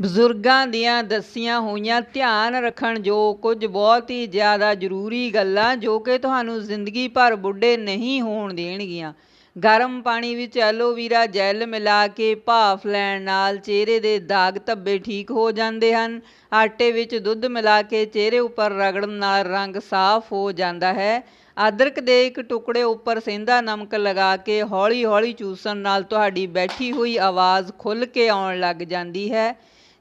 ਬਜ਼ੁਰਗਾਂ ਦੀਆਂ ਦੱਸੀਆਂ ਹੋਈਆਂ ਧਿਆਨ ਰੱਖਣ ਜੋ ਕੁਝ ਬਹੁਤ ਹੀ ਜ਼ਿਆਦਾ ਜ਼ਰੂਰੀ ਗੱਲਾਂ ਜੋ ਕਿ ਤੁਹਾਨੂੰ ਜ਼ਿੰਦਗੀ ਭਰ ਬੁੱਢੇ ਨਹੀਂ ਹੋਣ ਦੇਣਗੀਆਂ। ਗਰਮ ਪਾਣੀ ਵਿੱਚ ਐਲੋਵੀਰਾ ਜੈਲ ਮਿਲਾ ਕੇ ਭਾਫ਼ ਲੈਣ ਨਾਲ ਚਿਹਰੇ ਦੇ ਦਾਗ ਧੱਬੇ ਠੀਕ ਹੋ ਜਾਂਦੇ ਹਨ। ਆਟੇ ਵਿੱਚ ਦੁੱਧ ਮਿਲਾ ਕੇ ਚਿਹਰੇ ਉੱਪਰ ਰਗੜਨ ਨਾਲ ਰੰਗ ਸਾਫ਼ ਹੋ ਜਾਂਦਾ ਹੈ। ਅਦਰਕ ਦੇ ਇੱਕ ਟੁਕੜੇ ਉੱਪਰ ਸੇਂਦਾ ਨਮਕ ਲਗਾ ਕੇ ਹੌਲੀ-ਹੌਲੀ ਚੂਸਣ ਨਾਲ ਤੁਹਾਡੀ ਬੈਠੀ ਹੋਈ ਆਵਾਜ਼ ਖੁੱਲ੍ਹ ਕੇ ਆਉਣ ਲੱਗ ਜਾਂਦੀ ਹੈ।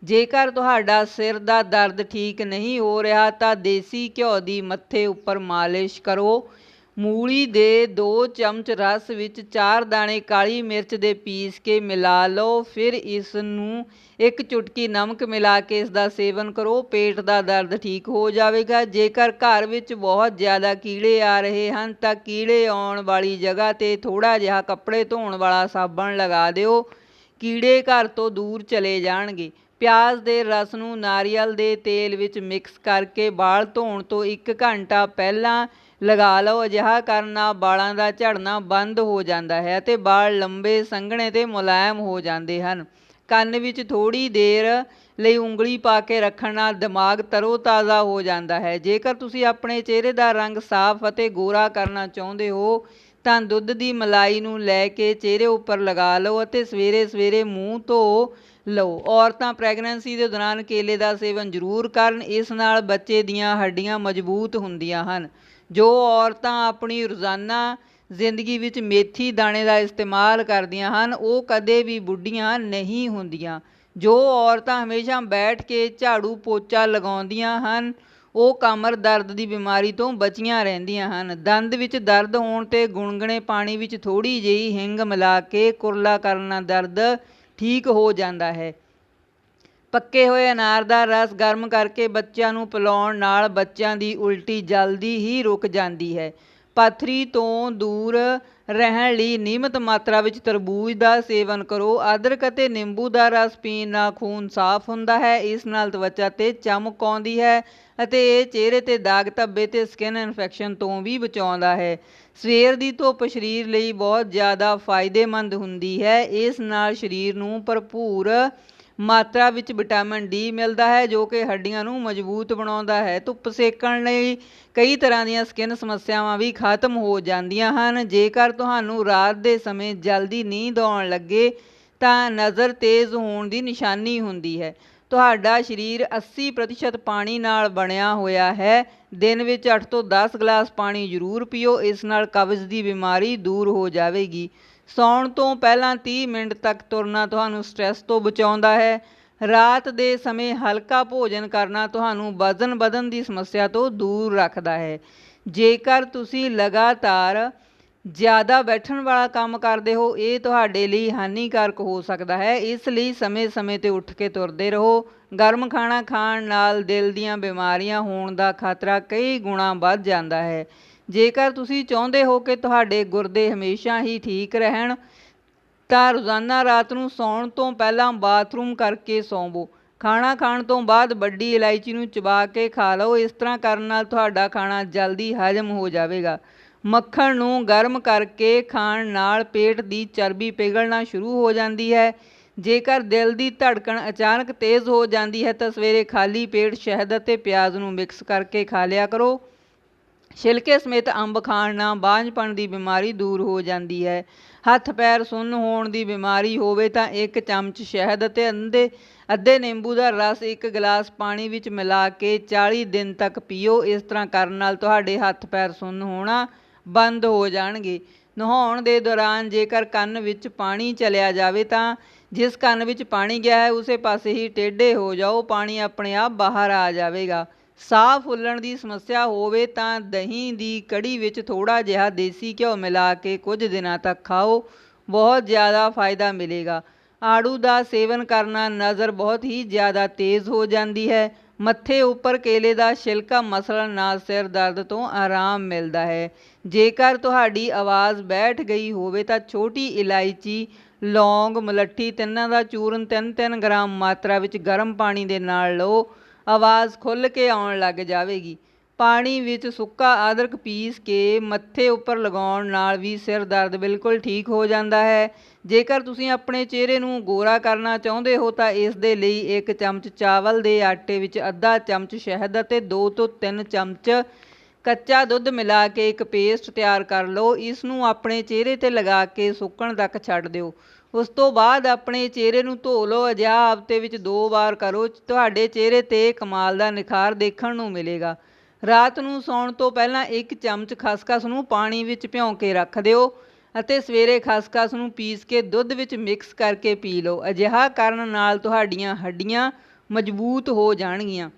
ਜੇਕਰ ਤੁਹਾਡਾ ਸਿਰ ਦਾ ਦਰਦ ਠੀਕ ਨਹੀਂ ਹੋ ਰਿਹਾ, ਤਾਂ ਦੇਸੀ ਘਿਓ ਦੀ ਮੱਥੇ ਉੱਪਰ ਮਾਲਿਸ਼ ਕਰੋ। ਮੂਲੀ ਦੇ 2 ਚਮਚ ਰਸ ਵਿੱਚ 4 ਦਾਣੇ ਕਾਲੀ ਮਿਰਚ ਦੇ ਪੀਸ ਕੇ ਮਿਲਾ ਲਓ। ਫਿਰ ਇਸ ਨੂੰ ਇੱਕ ਚੁਟਕੀ ਨਮਕ ਮਿਲਾ ਕੇ ਇਸ ਦਾ ਸੇਵਨ ਕਰੋ। ਪੇਟ ਦਾ ਦਰਦ ਠੀਕ ਹੋ ਜਾਵੇਗਾ। ਜੇਕਰ ਘਰ ਵਿੱਚ ਬਹੁਤ ਜ਼ਿਆਦਾ ਕੀੜੇ ਆ ਰਹੇ ਹਨ, ਤਾਂ ਕੀੜੇ ਆਉਣ ਵਾਲੀ ਜਗ੍ਹਾ ਤੇ ਥੋੜਾ ਜਿਹਾ ਕੱਪੜੇ ਧੋਣ ਵਾਲਾ ਸਾਬਣ ਲਗਾ ਦਿਓ। ਕੀੜੇ ਘਰ ਤੋਂ ਦੂਰ ਚਲੇ ਜਾਣਗੇ। ਪਿਆਜ਼ ਦੇ ਰਸ ਨੂੰ ਨਾਰੀਅਲ ਦੇ ਤੇਲ ਵਿੱਚ ਮਿਕਸ ਕਰਕੇ ਵਾਲ ਧੋਣ ਤੋਂ 1 ਘੰਟਾ ਪਹਿਲਾਂ ਲਗਾ ਲਓ। ਅਜਿਹਾ ਕਰਨ ਨਾਲ ਵਾਲਾਂ ਦਾ ਝੜਨਾ ਬੰਦ ਹੋ ਜਾਂਦਾ ਹੈ ਅਤੇ ਵਾਲ ਲੰਬੇ ਸੰਘਣੇ ਤੇ ਮੁਲਾਇਮ ਹੋ ਜਾਂਦੇ ਹਨ। ਕੰਨ ਵਿੱਚ ਥੋੜੀ ਦੇਰ ਲਈ ਉਂਗਲੀ ਪਾ ਕੇ ਰੱਖਣ ਨਾਲ ਦਿਮਾਗ ਤਰੋਤਾਜ਼ਾ ਹੋ ਜਾਂਦਾ ਹੈ। ਜੇਕਰ ਤੁਸੀਂ ਆਪਣੇ ਚਿਹਰੇ ਦਾ ਰੰਗ ਸਾਫ਼ ਅਤੇ ਗੋਰਾ ਕਰਨਾ ਚਾਹੁੰਦੇ ਹੋ, ਤਾਂ ਦੁੱਧ ਦੀ ਮਲਾਈ ਨੂੰ ਲੈ ਕੇ ਚਿਹਰੇ ਉੱਪਰ ਲਗਾ ਲਓ ਅਤੇ ਸਵੇਰੇ ਸਵੇਰੇ ਮੂੰਹ ਧੋ ਲਓ, ਔਰਤਾਂ ਪ੍ਰੈਗਨੈਂਸੀ ਦੇ ਦੌਰਾਨ ਕੇਲੇ ਦਾ ਸੇਵਨ ਜ਼ਰੂਰ ਕਰਨ, ਇਸ ਨਾਲ ਬੱਚੇ ਦੀਆਂ ਹੱਡੀਆਂ ਮਜ਼ਬੂਤ ਹੁੰਦੀਆਂ ਹਨ। ਜੋ ਔਰਤਾਂ ਆਪਣੀ ਰੋਜ਼ਾਨਾ ਜ਼ਿੰਦਗੀ ਵਿੱਚ ਮੇਥੀ ਦਾਣੇ ਦਾ ਇਸਤੇਮਾਲ ਕਰਦੀਆਂ ਹਨ, ਉਹ ਕਦੇ ਵੀ ਬੁੱਢੀਆਂ ਨਹੀਂ ਹੁੰਦੀਆਂ। ਜੋ ਔਰਤਾਂ ਹਮੇਸ਼ਾ ਬੈਠ ਕੇ ਝਾੜੂ ਪੋਚਾ ਲਗਾਉਂਦੀਆਂ ਹਨ, ਉਹ ਕਮਰ ਦਰਦ ਦੀ ਬਿਮਾਰੀ ਤੋਂ ਬਚੀਆਂ ਰਹਿੰਦੀਆਂ ਹਨ। ਦੰਦ ਵਿੱਚ ਦਰਦ ਹੋਣ ਤੇ ਗੁਣਗਣੇ ਪਾਣੀ ਵਿੱਚ ਥੋੜੀ ਜਿਹੀ ਹਿੰਗ ਮਿਲਾ ਕੇ ਕੁਰਲਾ ਕਰਨ ਨਾਲ ਦਰਦ ਠੀਕ ਹੋ ਜਾਂਦਾ ਹੈ। ਪੱਕੇ ਹੋਏ ਅਨਾਰ ਦਾ ਰਸ ਗਰਮ ਕਰਕੇ ਬੱਚਿਆਂ ਨੂੰ ਪਿਲਾਉਣ ਨਾਲ ਬੱਚਿਆਂ ਦੀ ਉਲਟੀ ਜਲਦੀ ਹੀ ਰੁਕ ਜਾਂਦੀ ਹੈ। ਪੱਥਰੀ ਤੋਂ ਦੂਰ ਰਹਿਣ ਲਈ ਨਿਯਮਤ ਮਾਤਰਾ ਵਿੱਚ ਤਰਬੂਜ ਦਾ ਸੇਵਨ ਕਰੋ। ਅਦਰਕ ਅਤੇ ਨਿੰਬੂ ਦਾ ਰਸ ਪੀਣ ਨਾਲ ਖੂਨ ਸਾਫ਼ ਹੁੰਦਾ ਹੈ। ਇਸ ਨਾਲ ਤਵਚਾ ਤੇ ਚਮਕ ਆਉਂਦੀ ਹੈ ਅਤੇ ਇਹ ਚਿਹਰੇ ਤੇ ਦਾਗ ਧੱਬੇ ਤੇ ਸਕਿਨ ਇਨਫੈਕਸ਼ਨ ਤੋਂ ਵੀ ਬਚਾਉਂਦਾ ਹੈ। ਸਵੇਰ ਦੀ ਧੁੱਪ ਸਰੀਰ ਲਈ ਬਹੁਤ ਜ਼ਿਆਦਾ ਫਾਇਦੇਮੰਦ ਹੁੰਦੀ ਹੈ। ਇਸ ਨਾਲ ਸਰੀਰ ਨੂੰ ਭਰਪੂਰ ਮਾਤਰਾ ਵਿੱਚ ਵਿਟਾਮਿਨ ਡੀ ਮਿਲਦਾ ਹੈ, ਜੋ ਕਿ ਹੱਡੀਆਂ ਨੂੰ ਮਜ਼ਬੂਤ ਬਣਾਉਂਦਾ ਹੈ। ਧੁੱਪ ਸੇਕਣ ਲਈ ਕਈ ਤਰ੍ਹਾਂ ਦੀਆਂ ਸਕਿਨ ਸਮੱਸਿਆਵਾਂ ਵੀ ਖਤਮ ਹੋ ਜਾਂਦੀਆਂ ਹਨ। ਜੇਕਰ ਤੁਹਾਨੂੰ ਰਾਤ ਦੇ ਸਮੇਂ ਜਲਦੀ ਨੀਂਦ ਆਉਣ ਲੱਗੇ, ਤਾਂ ਨਜ਼ਰ ਤੇਜ਼ ਹੋਣ ਦੀ ਨਿਸ਼ਾਨੀ ਹੁੰਦੀ ਹੈ। ਤੁਹਾਡਾ ਸਰੀਰ 80% ਪਾਣੀ ਨਾਲ ਬਣਿਆ ਹੋਇਆ ਹੈ। ਦਿਨ ਵਿੱਚ 8 ਤੋਂ 10 ਗਲਾਸ ਪਾਣੀ ਜ਼ਰੂਰ ਪੀਓ। ਇਸ ਨਾਲ ਕਬਜ਼ ਦੀ ਬਿਮਾਰੀ ਦੂਰ ਹੋ ਜਾਵੇਗੀ। ਸੌਣ ਤੋਂ ਪਹਿਲਾਂ 30 ਮਿੰਟ ਤੱਕ ਤੁਰਨਾ ਤੁਹਾਨੂੰ ਸਟ੍ਰੈਸ ਤੋਂ ਬਚਾਉਂਦਾ ਹੈ। ਰਾਤ ਦੇ ਸਮੇਂ ਹਲਕਾ ਭੋਜਨ ਕਰਨਾ ਤੁਹਾਨੂੰ ਵਜ਼ਨ ਵਧਣ ਦੀ ਸਮੱਸਿਆ ਤੋਂ ਦੂਰ ਰੱਖਦਾ ਹੈ। ਜੇਕਰ ਤੁਸੀਂ ਲਗਾਤਾਰ ਜ਼ਿਆਦਾ ਬੈਠਣ ਵਾਲਾ ਕੰਮ ਕਰਦੇ ਹੋ, ਇਹ ਤੁਹਾਡੇ ਲਈ ਹਾਨੀਕਾਰਕ ਹੋ ਸਕਦਾ ਹੈ। ਇਸ ਲਈ ਸਮੇਂ-ਸਮੇਂ ਤੇ ਉੱਠ ਕੇ ਤੁਰਦੇ ਰਹੋ। ਗਰਮ ਖਾਣਾ ਖਾਣ ਨਾਲ ਦਿਲ ਦੀਆਂ ਬਿਮਾਰੀਆਂ ਹੋਣ ਦਾ ਖਤਰਾ ਕਈ ਗੁਣਾ ਵੱਧ ਜਾਂਦਾ ਹੈ। ਜੇਕਰ ਤੁਸੀਂ ਚਾਹੁੰਦੇ ਹੋ ਕਿ ਤੁਹਾਡੇ ਗੁਰਦੇ ਹਮੇਸ਼ਾ ਹੀ ਠੀਕ ਰਹਿਣ, ਤਾਂ ਰੋਜ਼ਾਨਾ ਰਾਤ ਨੂੰ ਸੌਣ ਤੋਂ ਪਹਿਲਾਂ ਬਾਥਰੂਮ ਕਰਕੇ ਸੌਂਵੋ। ਖਾਣਾ ਖਾਣ ਤੋਂ ਬਾਅਦ ਵੱਡੀ ਇਲਾਇਚੀ ਨੂੰ ਚਬਾ ਕੇ ਖਾ ਲਓ। ਇਸ ਤਰ੍ਹਾਂ ਕਰਨ ਨਾਲ ਤੁਹਾਡਾ ਖਾਣਾ ਜਲਦੀ ਹਜਮ ਹੋ ਜਾਵੇਗਾ। ਮੱਖਣ ਨੂੰ ਗਰਮ ਕਰਕੇ ਖਾਣ ਨਾਲ ਪੇਟ ਦੀ ਚਰਬੀ ਪਿਘਲਣਾ ਸ਼ੁਰੂ ਹੋ ਜਾਂਦੀ ਹੈ। ਜੇਕਰ ਦਿਲ ਦੀ ਧੜਕਣ ਅਚਾਨਕ ਤੇਜ਼ ਹੋ ਜਾਂਦੀ ਹੈ, ਤਾਂ ਸਵੇਰੇ ਖਾਲੀ ਪੇਟ ਸ਼ਹਿਦ ਅਤੇ ਪਿਆਜ਼ ਨੂੰ ਮਿਕਸ ਕਰਕੇ ਖਾ ਲਿਆ ਕਰੋ। ਛਿਲਕੇ ਸਮੇਤ ਅੰਬ ਖਾਣ ਨਾਲ ਬਾਂਝਪਣ ਦੀ ਬਿਮਾਰੀ ਦੂਰ ਹੋ ਜਾਂਦੀ ਹੈ। ਹੱਥ ਪੈਰ ਸੁੰਨ ਹੋਣ ਦੀ ਬਿਮਾਰੀ ਹੋਵੇ ਤਾਂ ਇੱਕ ਚਮਚ ਸ਼ਹਿਦ ਅਤੇ ਅੰਦੇ ਅੱਧੇ ਨਿੰਬੂ ਦਾ ਰਸ ਇੱਕ ਗਲਾਸ ਪਾਣੀ ਵਿੱਚ ਮਿਲਾ ਕੇ 40 ਦਿਨ ਤੱਕ ਪੀਓ। ਇਸ ਤਰ੍ਹਾਂ ਕਰਨ ਨਾਲ ਤੁਹਾਡੇ ਹੱਥ ਪੈਰ ਸੁੰਨ ਹੋਣਾ ਬੰਦ ਹੋ ਜਾਣਗੇ। ਨਹਾਉਣ ਦੇ ਦੌਰਾਨ ਜੇਕਰ ਕੰਨ ਵਿੱਚ ਪਾਣੀ ਚਲਿਆ ਜਾਵੇ ਤਾਂ ਜਿਸ ਕੰਨ ਵਿੱਚ ਪਾਣੀ ਗਿਆ ਹੈ, ਉਸੇ ਪਾਸੇ ਹੀ ਟੇਢੇ ਹੋ ਜਾਓ। ਪਾਣੀ ਆਪਣੇ ਆਪ ਬਾਹਰ ਆ ਜਾਵੇਗਾ। ਸਾਹ ਫੁੱਲਣ ਦੀ ਸਮੱਸਿਆ ਹੋਵੇ ਤਾਂ ਦਹੀਂ ਦੀ ਕੜੀ ਵਿੱਚ ਥੋੜਾ ਜਿਹਾ ਦੇਸੀ ਘਿਓ ਮਿਲਾ ਕੇ ਕੁਝ ਦਿਨਾਂ ਤੱਕ ਖਾਓ, ਬਹੁਤ ਜ਼ਿਆਦਾ ਫਾਇਦਾ ਮਿਲੇਗਾ। ਆੜੂ ਦਾ ਸੇਵਨ ਕਰਨਾ ਨਜ਼ਰ ਬਹੁਤ ਹੀ ਜ਼ਿਆਦਾ ਤੇਜ਼ ਹੋ ਜਾਂਦੀ ਹੈ। ਮੱਥੇ ਉੱਪਰ ਕੇਲੇ ਦਾ ਛਿਲਕਾ ਮਸਲਣ ਨਾਲ ਸਿਰ ਦਰਦ ਤੋਂ ਆਰਾਮ ਮਿਲਦਾ ਹੈ। ਜੇਕਰ ਤੁਹਾਡੀ ਆਵਾਜ਼ ਬੈਠ ਗਈ ਹੋਵੇ ਤਾਂ ਛੋਟੀ ਇਲਾਇਚੀ, ਲੌਂਗ, ਮਲੱਠੀ ਤਿੰਨਾਂ ਦਾ ਚੂਰਨ 3-3 ਗ੍ਰਾਮ ਮਾਤਰਾ ਵਿੱਚ ਗਰਮ ਪਾਣੀ ਦੇ ਨਾਲ ਲਓ। ਆਵਾਜ਼ ਖੁੱਲ੍ਹ ਕੇ ਆਉਣ ਲੱਗ ਜਾਵੇਗੀ। ਪਾਣੀ ਵਿੱਚ ਸੁੱਕਾ ਅਦਰਕ ਪੀਸ ਕੇ ਮੱਥੇ ਉੱਪਰ ਲਗਾਉਣ ਨਾਲ ਵੀ ਸਿਰ ਦਰਦ ਬਿਲਕੁਲ ਠੀਕ ਹੋ ਜਾਂਦਾ ਹੈ। ਜੇਕਰ ਤੁਸੀਂ ਆਪਣੇ ਚਿਹਰੇ ਨੂੰ ਗੋਰਾ ਕਰਨਾ ਚਾਹੁੰਦੇ ਹੋ ਤਾਂ ਇਸ ਦੇ ਲਈ ਇੱਕ ਚਮਚ ਚਾਵਲ ਦੇ ਆਟੇ ਵਿੱਚ ਅੱਧਾ ਚਮਚ ਸ਼ਹਿਦ ਅਤੇ 2 ਤੋਂ 3 ਚਮਚ ਕੱਚਾ ਦੁੱਧ ਮਿਲਾ ਕੇ ਇੱਕ ਪੇਸਟ ਤਿਆਰ ਕਰ ਲਓ। ਇਸ ਨੂੰ ਆਪਣੇ ਚਿਹਰੇ ਤੇ ਲਗਾ ਕੇ ਸੁੱਕਣ ਤੱਕ ਛੱਡ ਦਿਓ। ਉਸ ਤੋਂ ਬਾਅਦ ਆਪਣੇ ਚਿਹਰੇ ਨੂੰ ਧੋ ਲਓ, ਅਜਿਹਾ ਹਫ਼ਤੇ ਵਿੱਚ ਦੋ ਵਾਰ ਕਰੋ, ਤੁਹਾਡੇ ਚਿਹਰੇ ਤੇ ਕਮਾਲ ਦਾ ਨਿਖਾਰ ਦੇਖਣ ਨੂੰ ਮਿਲੇਗਾ। ਰਾਤ ਨੂੰ ਸੌਣ ਤੋਂ ਪਹਿਲਾਂ ਇੱਕ ਚਮਚ ਖਸਖਸ ਨੂੰ ਪਾਣੀ ਵਿੱਚ ਭਿਉਂ ਕੇ ਰੱਖ ਦਿਓ ਅਤੇ ਸਵੇਰੇ ਖਸਖਸ ਨੂੰ ਪੀਸ ਕੇ ਦੁੱਧ ਵਿੱਚ ਮਿਕਸ ਕਰਕੇ ਪੀ ਲਓ। ਅਜਿਹਾ ਕਰਨ ਨਾਲ ਤੁਹਾਡੀਆਂ ਹੱਡੀਆਂ ਮਜ਼ਬੂਤ ਹੋ ਜਾਣਗੀਆਂ।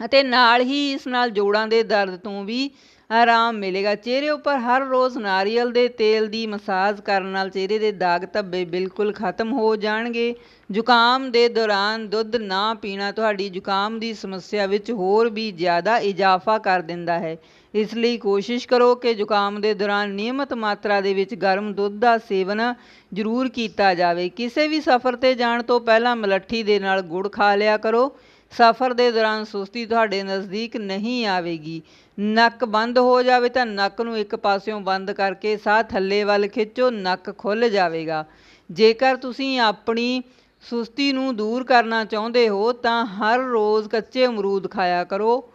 ਅਤੇ ਨਾਲ ਹੀ ਇਸ ਨਾਲ ਜੋੜਾਂ ਦੇ ਦਰਦ ਤੋਂ ਵੀ ਆਰਾਮ ਮਿਲੇਗਾ। ਚਿਹਰੇ ਉੱਪਰ ਹਰ ਰੋਜ਼ ਨਾਰੀਅਲ ਦੇ ਤੇਲ ਦੀ ਮਸਾਜ ਕਰਨ ਨਾਲ ਚਿਹਰੇ ਦੇ ਦਾਗ ਧੱਬੇ ਬਿਲਕੁਲ ਖਤਮ ਹੋ ਜਾਣਗੇ। ਜ਼ੁਕਾਮ ਦੇ ਦੌਰਾਨ ਦੁੱਧ ਨਾ ਪੀਣਾ ਤੁਹਾਡੀ ਜ਼ੁਕਾਮ ਦੀ ਸਮੱਸਿਆ ਵਿੱਚ ਹੋਰ ਵੀ ਜ਼ਿਆਦਾ ਇਜ਼ਾਫਾ ਕਰ ਦਿੰਦਾ ਹੈ। ਇਸ ਲਈ ਕੋਸ਼ਿਸ਼ ਕਰੋ ਕਿ ਜ਼ੁਕਾਮ ਦੇ ਦੌਰਾਨ ਨਿਯਮਤ ਮਾਤਰਾ ਦੇ ਵਿੱਚ ਗਰਮ ਦੁੱਧ ਦਾ ਸੇਵਨ ਜ਼ਰੂਰ ਕੀਤਾ ਜਾਵੇ। ਕਿਸੇ ਵੀ ਸਫ਼ਰ ਤੇ ਜਾਣ ਤੋਂ ਪਹਿਲਾਂ ਮਲੱਠੀ ਦੇ ਨਾਲ ਗੁੜ ਖਾ ਲਿਆ ਕਰੋ। ਸਫ਼ਰ ਦੇ ਦੌਰਾਨ ਸੁਸਤੀ ਤੁਹਾਡੇ ਨਜ਼ਦੀਕ ਨਹੀਂ ਆਵੇਗੀ। ਨੱਕ ਬੰਦ ਹੋ ਜਾਵੇ ਤਾਂ ਨੱਕ ਨੂੰ ਇੱਕ ਪਾਸਿਓਂ ਬੰਦ ਕਰਕੇ ਸਾਹ ਥੱਲੇ ਵੱਲ ਖਿੱਚੋ, ਨੱਕ ਖੁੱਲ ਜਾਵੇਗਾ। ਜੇਕਰ ਤੁਸੀਂ ਆਪਣੀ ਸੁਸਤੀ ਨੂੰ ਦੂਰ ਕਰਨਾ ਚਾਹੁੰਦੇ ਹੋ ਤਾਂ ਹਰ ਰੋਜ਼ ਕੱਚੇ ਅਮਰੂਦ ਖਾਇਆ ਕਰੋ।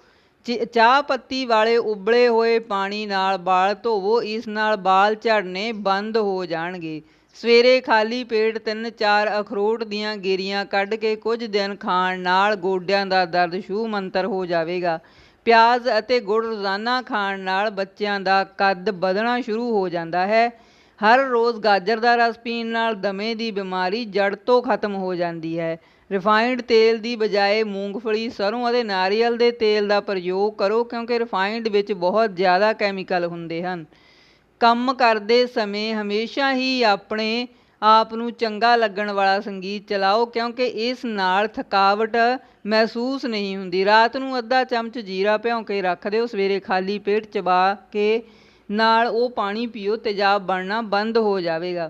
ਚਾਹ ਪੱਤੀ ਵਾਲੇ ਉਬਲੇ ਹੋਏ ਪਾਣੀ ਨਾਲ ਵਾਲ ਧੋਵੋ, ਇਸ ਨਾਲ ਵਾਲ ਝੜਨੇ ਬੰਦ ਹੋ ਜਾਣਗੇ। ਸਵੇਰੇ ਖਾਲੀ ਪੇਟ ਤਿੰਨ ਚਾਰ ਅਖਰੋਟ ਦੀਆਂ ਗੇਰੀਆਂ ਕੱਢ ਕੇ ਕੁਝ ਦਿਨ ਖਾਣ ਨਾਲ ਗੋਡਿਆਂ ਦਾ ਦਰਦ ਛੂ ਮੰਤਰ ਹੋ ਜਾਵੇਗਾ। ਪਿਆਜ਼ ਅਤੇ ਗੁੜ ਰੋਜ਼ਾਨਾ ਖਾਣ ਨਾਲ ਬੱਚਿਆਂ ਦਾ ਕੱਦ ਵਧਣਾ ਸ਼ੁਰੂ ਹੋ ਜਾਂਦਾ ਹੈ। ਹਰ ਰੋਜ਼ ਗਾਜਰ ਦਾ ਰਸ ਪੀਣ ਨਾਲ ਦਮੇ ਦੀ ਬਿਮਾਰੀ ਜੜ ਤੋਂ ਖਤਮ ਹੋ ਜਾਂਦੀ ਹੈ। ਰਿਫਾਈਨਡ ਤੇਲ ਦੀ ਬਜਾਏ ਮੂੰਗਫਲੀ ਸਰੋਂ ਅਤੇ ਨਾਰੀਅਲ ਦੇ ਤੇਲ ਦਾ ਪ੍ਰਯੋਗ ਕਰੋ ਕਿਉਂਕਿ ਰਿਫਾਈਨਡ ਵਿੱਚ ਬਹੁਤ ਜ਼ਿਆਦਾ ਕੈਮੀਕਲ ਹੁੰਦੇ ਹਨ। ਕੰਮ ਕਰਦੇ ਸਮੇਂ ਹਮੇਸ਼ਾ ਹੀ ਆਪਣੇ ਆਪ ਨੂੰ ਚੰਗਾ ਲੱਗਣ ਵਾਲਾ ਸੰਗੀਤ ਚਲਾਓ, ਕਿਉਂਕਿ ਇਸ ਨਾਲ ਥਕਾਵਟ ਮਹਿਸੂਸ ਨਹੀਂ ਹੁੰਦੀ। ਰਾਤ ਨੂੰ ਅੱਧਾ ਚਮਚ ਜੀਰਾ ਭਿਉਂ ਕੇ ਰੱਖ ਦਿਓ, ਸਵੇਰੇ ਖਾਲੀ ਪੇਟ ਚਬਾ ਕੇ ਨਾਲ ਉਹ ਪਾਣੀ ਪੀਓ ਤੇਜ਼ਾਬ ਬਣਨਾ ਬੰਦ ਹੋ ਜਾਵੇਗਾ।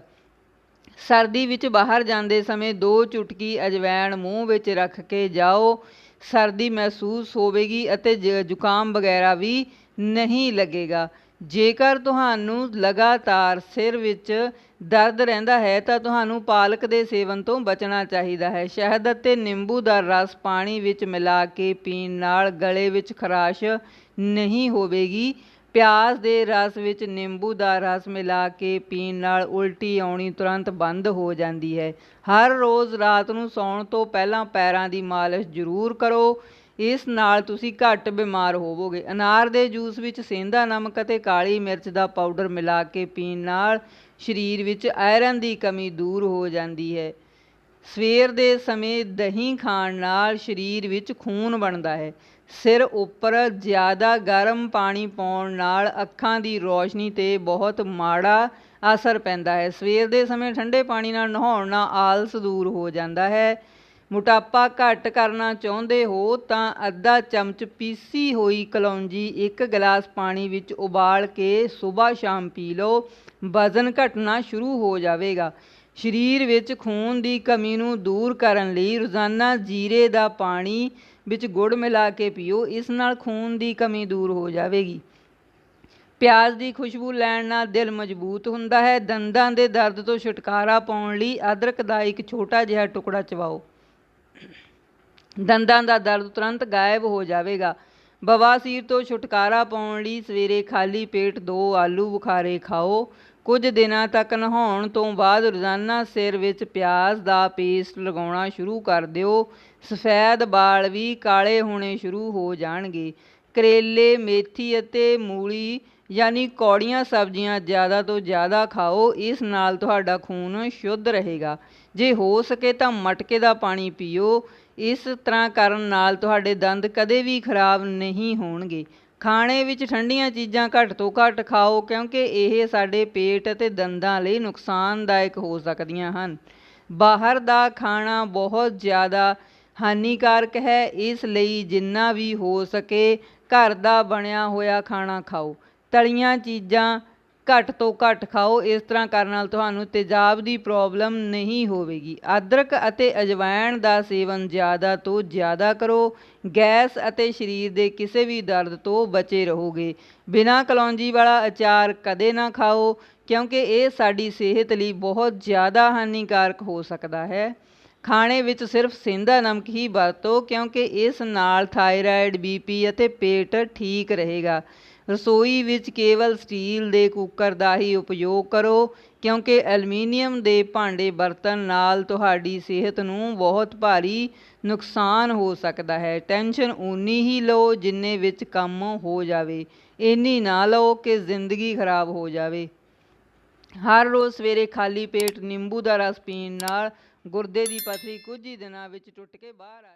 ਸਰਦੀ ਵਿੱਚ ਬਾਹਰ ਜਾਂਦੇ ਸਮੇਂ ਦੋ ਚੁਟਕੀ ਅਜਵੈਣ ਮੂੰਹ ਵਿੱਚ ਰੱਖ ਕੇ ਜਾਓ। ਸਰਦੀ ਮਹਿਸੂਸ ਹੋਵੇਗੀ ਅਤੇ ਜ਼ੁਕਾਮ ਵਗੈਰਾ ਵੀ ਨਹੀਂ ਲੱਗੇਗਾ। ਜੇਕਰ ਤੁਹਾਨੂੰ ਲਗਾਤਾਰ ਸਿਰ ਵਿੱਚ ਦਰਦ ਰਹਿੰਦਾ ਹੈ, ਤਾਂ ਤੁਹਾਨੂੰ ਪਾਲਕ ਦੇ ਸੇਵਨ ਤੋਂ ਬਚਣਾ ਚਾਹੀਦਾ ਹੈ। ਸ਼ਹਿਦ ਅਤੇ ਨਿੰਬੂ ਦਾ ਰਸ ਪਾਣੀ ਵਿੱਚ ਮਿਲਾ ਕੇ ਪੀਣ ਨਾਲ ਗਲੇ ਵਿੱਚ ਖਰਾਸ਼ ਨਹੀਂ ਹੋਵੇਗੀ। ਪਿਆਜ਼ ਦੇ ਰਸ ਵਿੱਚ ਨਿੰਬੂ ਦਾ ਰਸ ਮਿਲਾ ਕੇ ਪੀਣ ਨਾਲ ਉਲਟੀ ਆਉਣੀ ਤੁਰੰਤ ਬੰਦ ਹੋ ਜਾਂਦੀ ਹੈ। ਹਰ ਰੋਜ਼ ਰਾਤ ਨੂੰ ਸੌਣ ਤੋਂ ਪਹਿਲਾਂ ਪੈਰਾਂ ਦੀ ਮਾਲਿਸ਼ ਜ਼ਰੂਰ ਕਰੋ। ਇਸ ਨਾਲ ਤੁਸੀਂ ਘੱਟ ਬਿਮਾਰ ਹੋਵੋਗੇ। ਅਨਾਰ ਦੇ ਜੂਸ ਵਿੱਚ ਸੇਂਦਾ ਨਮਕ ਅਤੇ ਕਾਲੀ ਮਿਰਚ ਦਾ ਪਾਊਡਰ ਮਿਲਾ ਕੇ ਪੀਣ ਨਾਲ ਸਰੀਰ ਵਿੱਚ ਆਇਰਨ ਦੀ ਕਮੀ ਦੂਰ ਹੋ ਜਾਂਦੀ ਹੈ। ਸਵੇਰ ਦੇ ਸਮੇਂ ਦਹੀਂ ਖਾਣ ਨਾਲ ਸਰੀਰ ਵਿੱਚ ਖੂਨ ਬਣਦਾ ਹੈ। ਸਿਰ ਉੱਪਰ ਜ਼ਿਆਦਾ ਗਰਮ ਪਾਣੀ ਪਾਉਣ ਨਾਲ ਅੱਖਾਂ ਦੀ ਰੋਸ਼ਨੀ ਤੇ ਬਹੁਤ ਮਾੜਾ ਅਸਰ ਪੈਂਦਾ ਹੈ। ਸਵੇਰ ਦੇ ਸਮੇਂ ਠੰਡੇ ਪਾਣੀ ਨਾਲ ਨਹਾਉਣ ਨਾਲ ਆਲਸ ਦੂਰ ਹੋ ਜਾਂਦਾ ਹੈ। ਮੋਟਾਪਾ ਘੱਟ ਕਰਨਾ ਚਾਹੁੰਦੇ ਹੋ ਤਾਂ ਅੱਧਾ ਚਮਚ ਪੀਸੀ ਹੋਈ ਕਲੌਂਜੀ ਇੱਕ ਗਲਾਸ ਪਾਣੀ ਵਿੱਚ ਉਬਾਲ ਕੇ ਸਵੇਰ ਸ਼ਾਮ ਪੀ ਲਓ। ਵਜ਼ਨ ਘਟਣਾ ਸ਼ੁਰੂ ਹੋ ਜਾਵੇਗਾ। ਸਰੀਰ ਵਿੱਚ ਖੂਨ ਦੀ ਕਮੀ ਨੂੰ ਦੂਰ ਕਰਨ ਲਈ ਰੋਜ਼ਾਨਾ ਜੀਰੇ ਦਾ ਪਾਣੀ ਵਿੱਚ ਗੁੜ ਮਿਲਾ ਕੇ ਪੀਓ। ਇਸ ਨਾਲ ਖੂਨ ਦੀ ਕਮੀ ਦੂਰ ਹੋ ਜਾਵੇਗੀ। ਪਿਆਜ਼ ਦੀ ਖੁਸ਼ਬੂ ਲੈਣ ਨਾਲ ਦਿਲ ਮਜ਼ਬੂਤ ਹੁੰਦਾ ਹੈ। ਦੰਦਾਂ ਦੇ ਦਰਦ ਤੋਂ ਛੁਟਕਾਰਾ ਪਾਉਣ ਲਈ ਅਦਰਕ ਦਾ ਇੱਕ ਛੋਟਾ ਜਿਹਾ ਟੁਕੜਾ ਚਬਾਓ। ਦੰਦਾਂ ਦਾ ਦਰਦ ਤੁਰੰਤ ਗਾਇਬ ਹੋ ਜਾਵੇਗਾ। ਬਵਾਸੀਰ ਤੋਂ ਛੁਟਕਾਰਾ ਪਾਉਣ ਲਈ ਸਵੇਰੇ ਖਾਲੀ ਪੇਟ ਦੋ ਆਲੂ ਬੁਖਾਰੇ ਖਾਓ। ਕੁਝ ਦਿਨਾਂ ਤੱਕ ਨਹਾਉਣ ਤੋਂ ਬਾਅਦ ਰੋਜ਼ਾਨਾ ਸਿਰ ਵਿੱਚ ਪਿਆਜ਼ ਦਾ ਪੇਸਟ ਲਗਾਉਣਾ ਸ਼ੁਰੂ ਕਰ ਦਿਓ। ਸਫੈਦ ਵਾਲ ਵੀ ਕਾਲੇ ਹੋਣੇ ਸ਼ੁਰੂ ਹੋ ਜਾਣਗੇ। ਕਰੇਲੇ, ਮੇਥੀ ਅਤੇ ਮੂਲੀ ਯਾਨੀ ਕੌੜੀਆਂ ਸਬਜ਼ੀਆਂ ਜ਼ਿਆਦਾ ਤੋਂ ਜ਼ਿਆਦਾ ਖਾਓ। ਇਸ ਨਾਲ ਤੁਹਾਡਾ ਖੂਨ ਸ਼ੁੱਧ ਰਹੇਗਾ। ਜੇ ਹੋ ਸਕੇ ਤਾਂ ਮਟਕੇ ਦਾ ਪਾਣੀ ਪੀਓ। ਇਸ ਤਰ੍ਹਾਂ ਕਰਨ ਨਾਲ ਤੁਹਾਡੇ ਦੰਦ ਕਦੇ ਵੀ ਖਰਾਬ ਨਹੀਂ ਹੋਣਗੇ। ਖਾਣੇ ਵਿੱਚ ਠੰਡੀਆਂ ਚੀਜ਼ਾਂ ਘੱਟ ਤੋਂ ਘੱਟ ਖਾਓ, ਕਿਉਂਕਿ ਇਹ ਸਾਡੇ ਪੇਟ ਅਤੇ ਦੰਦਾਂ ਲਈ ਨੁਕਸਾਨਦਾਇਕ ਹੋ ਸਕਦੀਆਂ ਹਨ। ਬਾਹਰ ਦਾ ਖਾਣਾ ਬਹੁਤ ਜ਼ਿਆਦਾ ਹਾਨੀਕਾਰਕ ਹੈ। ਇਸ ਲਈ ਜਿੰਨਾ ਵੀ ਹੋ ਸਕੇ ਘਰ ਦਾ ਬਣਿਆ ਹੋਇਆ ਖਾਣਾ ਖਾਓ। ਤਲੀਆਂ ਚੀਜ਼ਾਂ ਘੱਟ ਤੋਂ ਘੱਟ ਖਾਓ, ਇਸ ਤਰ੍ਹਾਂ ਕਰਨ ਨਾਲ ਤੁਹਾਨੂੰ ਤੇਜ਼ਾਬ ਦੀ ਪ੍ਰੋਬਲਮ ਨਹੀਂ ਹੋਵੇਗੀ। ਅਦਰਕ ਅਤੇ ਅਜਵਾਇਣ ਦਾ ਸੇਵਨ ਜ਼ਿਆਦਾ ਤੋਂ ਜ਼ਿਆਦਾ ਕਰੋ। ਗੈਸ ਅਤੇ ਸਰੀਰ ਦੇ ਕਿਸੇ ਵੀ ਦਰਦ ਤੋਂ ਬਚੇ ਰਹੋਗੇ। ਬਿਨਾਂ ਕਲੌਂਜੀ ਵਾਲਾ ਅਚਾਰ ਕਦੇ ਨਾ ਖਾਓ, ਕਿਉਂਕਿ ਇਹ ਸਾਡੀ ਸਿਹਤ ਲਈ ਬਹੁਤ ਜ਼ਿਆਦਾ ਹਾਨੀਕਾਰਕ ਹੋ ਸਕਦਾ ਹੈ। ਖਾਣੇ ਵਿੱਚ ਸਿਰਫ ਸੇਂਧਾ ਨਮਕ ਹੀ ਵਰਤੋ, ਕਿਉਂਕਿ ਇਸ ਨਾਲ ਥਾਇਰਾਇਡ ਬੀਪੀ ਅਤੇ ਪੇਟ ਠੀਕ ਰਹੇਗਾ। ਰਸੋਈ ਵਿੱਚ ਕੇਵਲ ਸਟੀਲ ਦੇ ਕੁੱਕਰ ਦਾ ਹੀ ਉਪਯੋਗ ਕਰੋ, ਕਿਉਂਕਿ ਐਲੂਮੀਨੀਅਮ ਦੇ ਭਾਂਡੇ ਬਰਤਨ ਨਾਲ ਤੁਹਾਡੀ ਸਿਹਤ ਨੂੰ ਬਹੁਤ ਭਾਰੀ ਨੁਕਸਾਨ ਹੋ ਸਕਦਾ ਹੈ। ਟੈਨਸ਼ਨ ਉਨੀ ਹੀ ਲਓ ਜਿੰਨੇ ਵਿੱਚ ਕੰਮ ਹੋ ਜਾਵੇ। ਇੰਨੀ ਨਾ ਲਓ ਕਿ ਜ਼ਿੰਦਗੀ ਖਰਾਬ ਹੋ ਜਾਵੇ। ਹਰ ਰੋਜ਼ ਸਵੇਰੇ ਖਾਲੀ ਪੇਟ ਨਿੰਬੂ ਦਾ ਰਸ ਪੀਣ ਨਾਲ ਗੁਰਦੇ ਦੀ ਪਥਰੀ ਕੁਝ ਹੀ ਦਿਨਾਂ ਵਿੱਚ ਟੁੱਟ ਕੇ ਬਾਹਰ ਆ